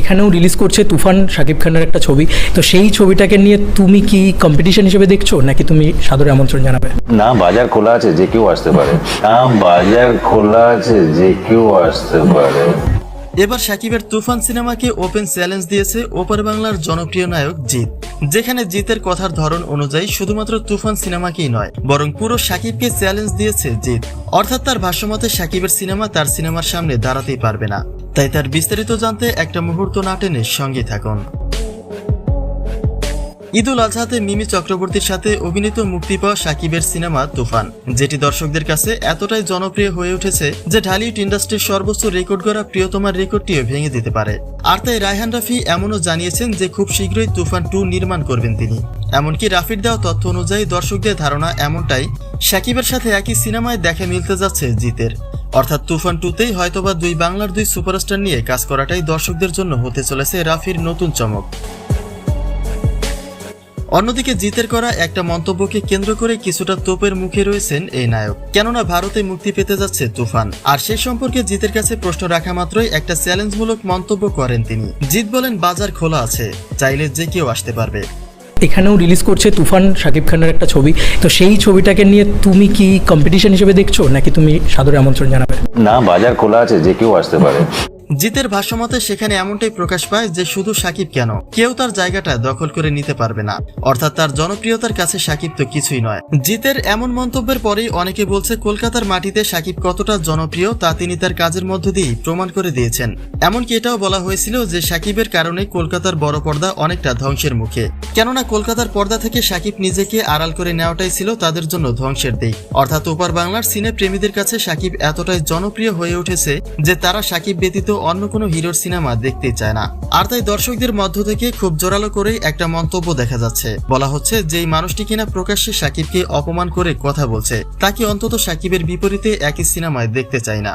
এখানেও রিলিজ করছে তুফান শাকিব খানের একটা ছবি। তো সেই ছবিটাকে নিয়ে তুমি কি কম্পিটিশন হিসেবে দেখছ নাকি তুমি সাদরে আমন্ত্রণ জানাবে? না বাজার খোলা আছে যে কেউ আসতে পারে। না বাজার খোলা আছে যে কেউ আসতে পারে। এবার সাকিবের তুফান সিনেমাকে ওপেন চ্যালেঞ্জ দিয়েছে ওপার বাংলার জনপ্রিয় নায়ক জিৎ। যেখানে জিতের কথার ধরন অনুযায়ী শুধুমাত্র তুফান সিনেমাকেই নয় বরং পুরো সাকিবকে চ্যালেঞ্জ দিয়েছে জিৎ। অর্থাৎ তার ভাষ্যমতে সাকিবের সিনেমা তার সিনেমার সামনে দাঁড়াতেই পারবে না। তাই তার বিস্তারিত জানতে একটা মুহূর্ত না টেনে সঙ্গে থাকুন। ঈদুল আজহাতে মিমি চক্রবর্তীর সাথে অভিনীত মুক্তি পাওয়া সাকিবের সিনেমা তুফান, যেটি দর্শকদের কাছে এতটাই জনপ্রিয় হয়ে উঠেছে যে ঢালিউড ইন্ডাস্ট্রির সর্বোচ্চ রেকর্ড করা প্রিয়তমার রেকর্ডটিও ভেঙে দিতে পারে। আর তাই রায়হান রাফি এমনও জানিয়েছেন যে খুব শীঘ্রই তুফান টু নির্মাণ করবেন তিনি। এমনকি রাফির দেওয়া তথ্য অনুযায়ী দর্শকদের ধারণা এমনটাই, সাকিবের সাথে একই সিনেমায় দেখা মিলতে যাচ্ছে জিতের। অর্থাৎ তুফান টুতেই হয়তোবা দুই বাংলার দুই সুপারস্টার নিয়ে কাজ করাটাই দর্শকদের জন্য হতে চলেছে রাফির নতুন চমক। অন্যদিকে জিতের করা একটা মন্তব্যকে কেন্দ্র করে কিছুটা তোপের মুখে রয়েছেন এই নায়ক। কেননা ভারতে মুক্তি পেতে যাচ্ছে তুফান। আর সে সম্পর্কে জিতের কাছে প্রশ্ন রাখা মাত্রই একটা চ্যালেঞ্জমূলক মন্তব্য করেন তিনি। জিত বলেন, বাজার খোলা আছে। চাইলে যে কেউ আসতে পারবে। এখানেও রিলিজ করছে তুফান শাকিব খানের একটা ছবি। তো সেই ছবিটাকে নিয়ে তুমি কি কম্পিটিশন হিসেবে দেখছ নাকি তুমি সাদরে আমন্ত্রণ জানাবে? না বাজার খোলা আছে যে কেউ আসতে পারে। জিতের ভাষ্যমতে সেখানে এমনটাই প্রকাশ পায় যে শুধু সাকিব কেন? কেউ তার জায়গাটা দখল করে নিতে পারবে না। অর্থাৎ তার জনপ্রিয়তার কাছে সাকিব তো কিছুই নয়। জিতের এমন মন্তব্যের পরেই অনেকে বলছে কলকাতার মাটিতে সাকিব কতটা জনপ্রিয় তা তিনি তার কাজের মধ্য দিয়েই প্রমাণ করে দিয়েছেন। এমনকি এটাও বলা হয়েছিল যে সাকিবের কারণে কলকাতার বড় পর্দা অনেকটা ধ্বংসের মুখে। কেননা কলকাতার পর্দা থেকে সাকিব নিজেকে আড়াল করে নেওয়াটাই ছিল তাদের জন্য ধ্বংসের দিক। অর্থাৎ ওপার বাংলার সিনে প্রেমীদের কাছে সাকিব এতটাই জনপ্রিয় হয়ে উঠেছে যে তারা সাকিব ব্যতীত অন্য কোনো হিরোর সিনেমা দেখতে চায় না। আর তাই দর্শকদের মধ্য থেকে খুব জোরালো করেই একটা মন্তব্য দেখা যাচ্ছে। বলা হচ্ছে, যেই মানুষটি কিনা প্রকাশ্যে সাকিবকে অপমান করে কথা বলছে, তাকে অন্তত সাকিবের বিপরীতে একই সিনেমায় দেখতে চায় না।